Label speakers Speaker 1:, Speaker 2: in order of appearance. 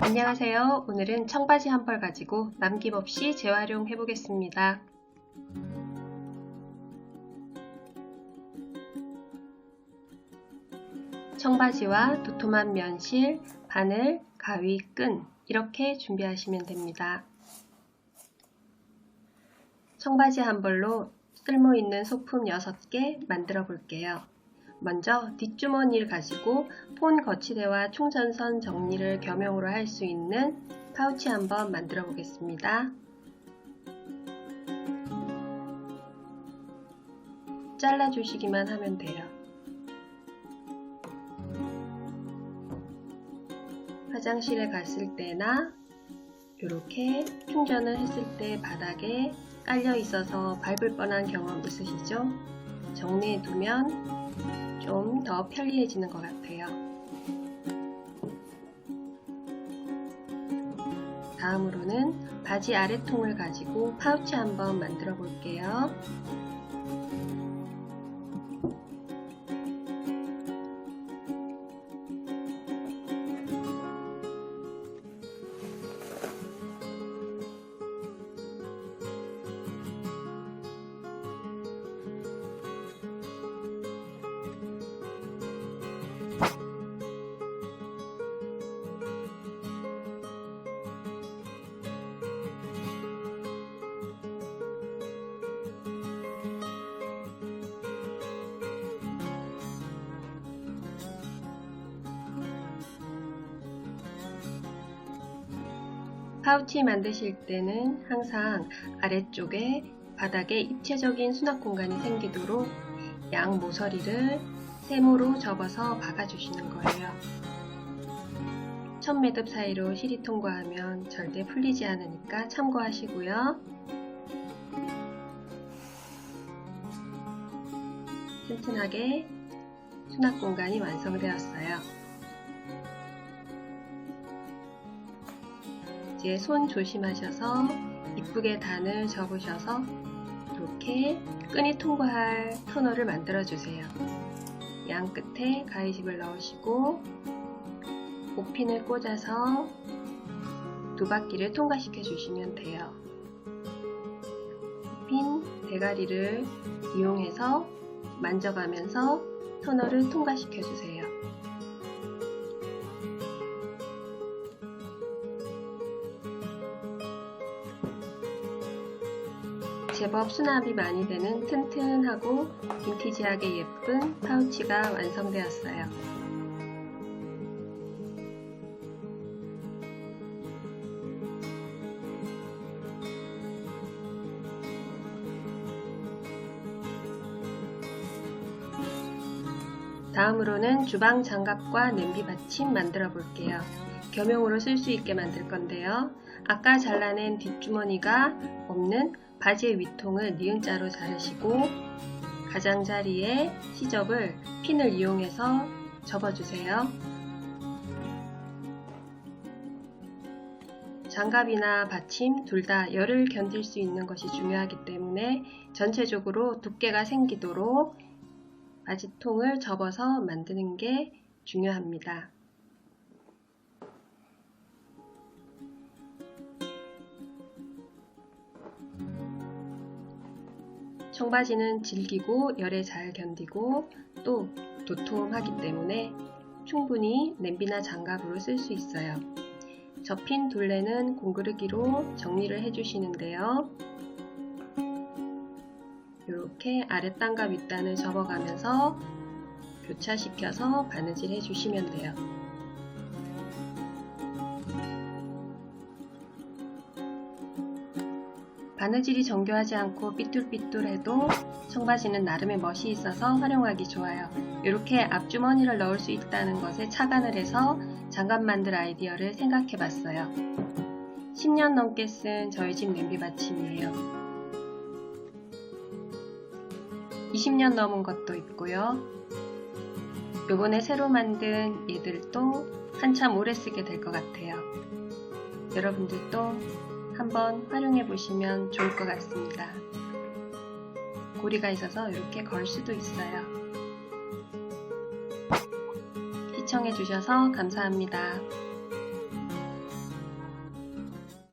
Speaker 1: 안녕하세요. 오늘은 청바지 한 벌 가지고 남김없이 재활용해 보겠습니다. 청바지와 도톰한 면실, 바늘, 가위, 끈 이렇게 준비하시면 됩니다. 청바지 한 벌로 쓸모 있는 소품 6개 만들어 볼게요. 먼저 뒷주머니를 가지고 폰 거치대와 충전선 정리를 겸용으로 할 수 있는 파우치 한번 만들어 보겠습니다. 잘라 주시기만 하면 돼요. 화장실에 갔을 때나 이렇게 충전을 했을 때 바닥에 깔려 있어서 밟을 뻔한 경험 있으시죠? 정리해 두면 좀 더 편리해지는 것 같아요. 다음으로는 바지 아래통을 가지고 파우치 한번 만들어 볼게요. 파우치 만드실 때는 항상 아래쪽에 바닥에 입체적인 수납 공간이 생기도록 양 모서리를 세모로 접어서 박아주시는 거예요. 첫 매듭 사이로 실이 통과하면 절대 풀리지 않으니까 참고하시고요. 튼튼하게 수납 공간이 완성되었어요. 이제 손 조심하셔서 이쁘게 단을 접으셔서 이렇게 끈이 통과할 터널을 만들어 주세요. 양 끝에 가위집을 넣으시고 옷핀을 꽂아서 두 바퀴를 통과시켜 주시면 돼요. 핀 대가리를 이용해서 만져가면서 터널을 통과시켜 주세요. 제법 수납이 많이 되는 튼튼하고 빈티지하게 예쁜 파우치가 완성되었어요. 다음으로는 주방 장갑과 냄비 받침 만들어 볼게요. 겸용으로 쓸 수 있게 만들 건데요. 아까 잘라낸 뒷주머니가 없는 바지의 위통을 니은자로 자르시고 가장자리에 시접을 핀을 이용해서 접어주세요. 장갑이나 받침 둘 다 열을 견딜 수 있는 것이 중요하기 때문에 전체적으로 두께가 생기도록 바지통을 접어서 만드는 게 중요합니다. 청바지는 질기고 열에 잘 견디고 또 도톰하기 때문에 충분히 냄비나 장갑으로 쓸 수 있어요. 접힌 둘레는 공그르기로 정리를 해주시는데요. 이렇게 아랫단과 윗단을 접어가면서 교차시켜서 바느질 해주시면 돼요. 바느질이 정교하지 않고 삐뚤삐뚤해도 청바지는 나름의 멋이 있어서 활용하기 좋아요. 이렇게 앞주머니를 넣을 수 있다는 것에 착안을 해서 장갑 만들 아이디어를 생각해 봤어요. 10년 넘게 쓴 저희 집 냄비 받침이에요. 20년 넘은 것도 있고요. 요번에 새로 만든 얘들도 한참 오래 쓰게 될 것 같아요. 여러분들도 한번 활용해 보시면 좋을 것 같습니다. 고리가 있어서 이렇게 걸 수도 있어요. 시청해 주셔서 감사합니다.